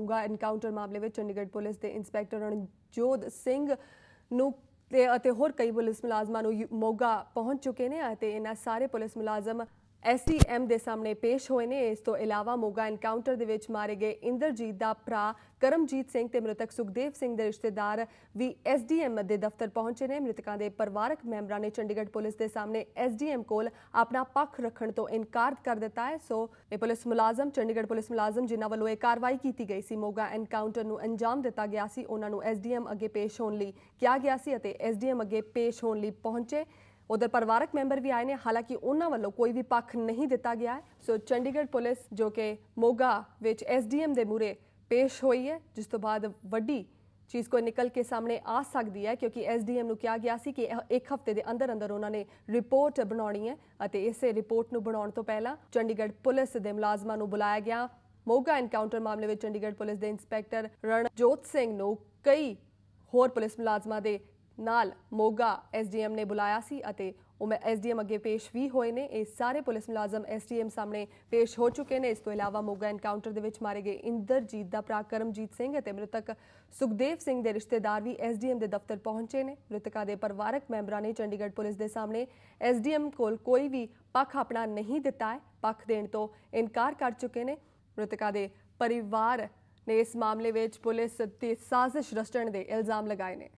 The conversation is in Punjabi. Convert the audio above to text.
ਮੋਂਗਾ ਐਨਕਾਊਂਟਰ ਮਾਮਲੇ ਵਿੱਚ ਚੰਡੀਗੜ੍ਹ ਪੁਲਿਸ ਦੇ ਇੰਸਪੈਕਟਰ ਰਣਜੋਤ ਸਿੰਘ ਨੂੰ ਤੇ ਅਤੇ ਹੋਰ ਕਈ ਪੁਲਿਸ ਮੁਲਾਜ਼ਮਾਂ ਨੂੰ ਯੂ- ਮੋਗਾ ਪਹੁੰਚ ਚੁੱਕੇ ਨੇ ਅਤੇ ਇਹਨਾਂ ਸਾਰੇ ਪੁਲਿਸ ਮੁਲਾਜ਼ਮ ਐਸਡੀਐਮ ਦੇ ਸਾਹਮਣੇ ਪੇਸ਼ ਹੋਏ ਨੇ। ਇਸ ਤੋਂ ਇਲਾਵਾ ਮੋਗਾ ਐਨਕਾਊਂਟਰ ਦੇ ਵਿੱਚ ਮਾਰੇ ਗਏ ਇੰਦਰਜੀਤ ਦਾ ਭਰਾ ਕਰਮਜੀਤ ਸਿੰਘ ਤੇ ਮ੍ਰਿਤਕ ਸੁਖਦੇਵ ਸਿੰਘ ਦੇ ਰਿਸ਼ਤੇਦਾਰ ਵੀ ਐਸਡੀਐਮ ਦੇ ਦਫ਼ਤਰ ਪਹੁੰਚੇ ਨੇ। ਮ੍ਰਿਤਕਾਂ ਦੇ ਪਰਿਵਾਰਕ ਮੈਂਬਰਾਂ ਨੇ ਚੰਡੀਗੜ੍ਹ ਪੁਲਿਸ ਦੇ ਸਾਹਮਣੇ ਐਸਡੀਐਮ ਕੋਲ ਆਪਣਾ ਪੱਖ ਰੱਖਣ ਤੋਂ ਇਨਕਾਰ ਕਰ ਦਿੱਤਾ ਹੈ। ਸੋ ਇਹ ਪੁਲਿਸ ਮੁਲਾਜ਼ਮ, ਚੰਡੀਗੜ੍ਹ ਪੁਲਿਸ ਮੁਲਾਜ਼ਮ ਜਿਨ੍ਹਾਂ ਵੱਲੋਂ ਇਹ ਕਾਰਵਾਈ ਕੀਤੀ ਗਈ ਸੀ, ਮੋਗਾ ਐਨਕਾਊਂਟਰ ਨੂੰ ਅੰਜਾਮ ਦਿੱਤਾ ਗਿਆ ਸੀ। ਉਹਨਾਂ ਨੂੰ ਐਸਡੀਐਮ ਅੱਗੇ ਪੇਸ਼ ਹੋਣ ਲਈ ਕਿਹਾ ਗਿਆ ਸੀ ਅਤੇ ਐਸਡੀਐਮ ਅੱਗੇ ਪੇਸ਼ ਹੋਣ ਲਈ ਪਹੁੰਚੇ। ਉਧਰ ਪਰਿਵਾਰਕ ਮੈਂਬਰ ਵੀ ਆਏ ਨੇ। ਹਾਲਾਂਕਿ ਉਹਨਾਂ ਵੱਲੋਂ ਕੋਈ ਵੀ ਪੱਖ ਨਹੀਂ ਦਿੱਤਾ ਗਿਆ ਹੈ। ਸੋ ਚੰਡੀਗੜ੍ਹ ਪੁਲਿਸ, ਜੋ ਕਿ ਮੋਗਾ ਵਿੱਚ ਐਸਡੀਐਮ ਦੇ ਮੂਰੇ ਪੇਸ਼ ਹੋਈ ਹੈ, ਜਿਸ ਤੋਂ ਬਾਅਦ ਵੱਡੀ ਚੀਜ਼ ਕੋਈ ਨਿਕਲ ਕੇ ਸਾਹਮਣੇ ਆ ਸਕਦੀ ਹੈ, ਕਿਉਂਕਿ ਐਸਡੀਐਮ ਨੂੰ ਕਿਹਾ ਗਿਆ ਸੀ ਕਿ ਇਹ ਇੱਕ ਹਫ਼ਤੇ ਦੇ ਅੰਦਰ ਅੰਦਰ ਉਹਨਾਂ ਨੇ ਰਿਪੋਰਟ ਬਣਾਉਣੀ ਹੈ ਅਤੇ ਇਸੇ ਰਿਪੋਰਟ ਨੂੰ ਬਣਾਉਣ ਤੋਂ ਪਹਿਲਾਂ ਚੰਡੀਗੜ੍ਹ ਪੁਲਿਸ ਦੇ ਮੁਲਾਜ਼ਮਾਂ ਨੂੰ ਬੁਲਾਇਆ ਗਿਆ। ਮੋਗਾ ਐਨਕਾਊਂਟਰ ਮਾਮਲੇ ਵਿੱਚ ਚੰਡੀਗੜ੍ਹ ਪੁਲਿਸ ਦੇ ਇੰਸਪੈਕਟਰ ਰਣਜੋਤ ਸਿੰਘ ਨੂੰ ਕਈ ਹੋਰ ਪੁਲਿਸ ਮੁਲਾਜ਼ਮਾਂ ਦੇ ਨਾਲ ਮੋਗਾ ਐਸਡੀਐਮ ਨੇ ਬੁਲਾਇਆ ਸੀ ਅਤੇ ਉਹ ਮੈਂ ਐਸਡੀਐਮ ਅੱਗੇ ਪੇਸ਼ ਵੀ ਹੋਏ ਨੇ। ਇਹ ਸਾਰੇ ਪੁਲਿਸ ਮੁਲਾਜ਼ਮ ਐਸਡੀਐਮ ਸਾਹਮਣੇ ਪੇਸ਼ ਹੋ ਚੁੱਕੇ ਨੇ। ਇਸ ਤੋਂ ਇਲਾਵਾ ਮੋਗਾ ਐਨਕਾਊਂਟਰ ਦੇ ਵਿੱਚ ਮਾਰੇ ਗਏ ਇੰਦਰਜੀਤ ਦਾ ਭਰਾ ਕਰਮਜੀਤ ਸਿੰਘ ਅਤੇ ਮ੍ਰਿਤਕ ਸੁਖਦੇਵ ਸਿੰਘ ਦੇ ਰਿਸ਼ਤੇਦਾਰ ਵੀ ਐਸਡੀਐਮ ਦੇ ਦਫ਼ਤਰ ਪਹੁੰਚੇ ਨੇ। ਮ੍ਰਿਤਕਾਂ ਦੇ ਪਰਿਵਾਰਕ ਮੈਂਬਰਾਂ ਨੇ ਚੰਡੀਗੜ੍ਹ ਪੁਲਿਸ ਦੇ ਸਾਹਮਣੇ ਐਸਡੀਐਮ ਕੋਲ ਕੋਈ ਵੀ ਪੱਖ ਆਪਣਾ ਨਹੀਂ ਦਿੱਤਾ ਹੈ। ਪੱਖ ਦੇਣ ਤੋਂ ਇਨਕਾਰ ਕਰ ਚੁੱਕੇ ਨੇ। ਮ੍ਰਿਤਕਾਂ ਦੇ ਪਰਿਵਾਰ ਨੇ ਇਸ ਮਾਮਲੇ ਵਿੱਚ ਪੁਲਿਸ ਤੇ ਸਾਜ਼ਿਸ਼ ਰਚਣ ਦੇ ਇਲਜ਼ਾਮ ਲਗਾਏ ਨੇ।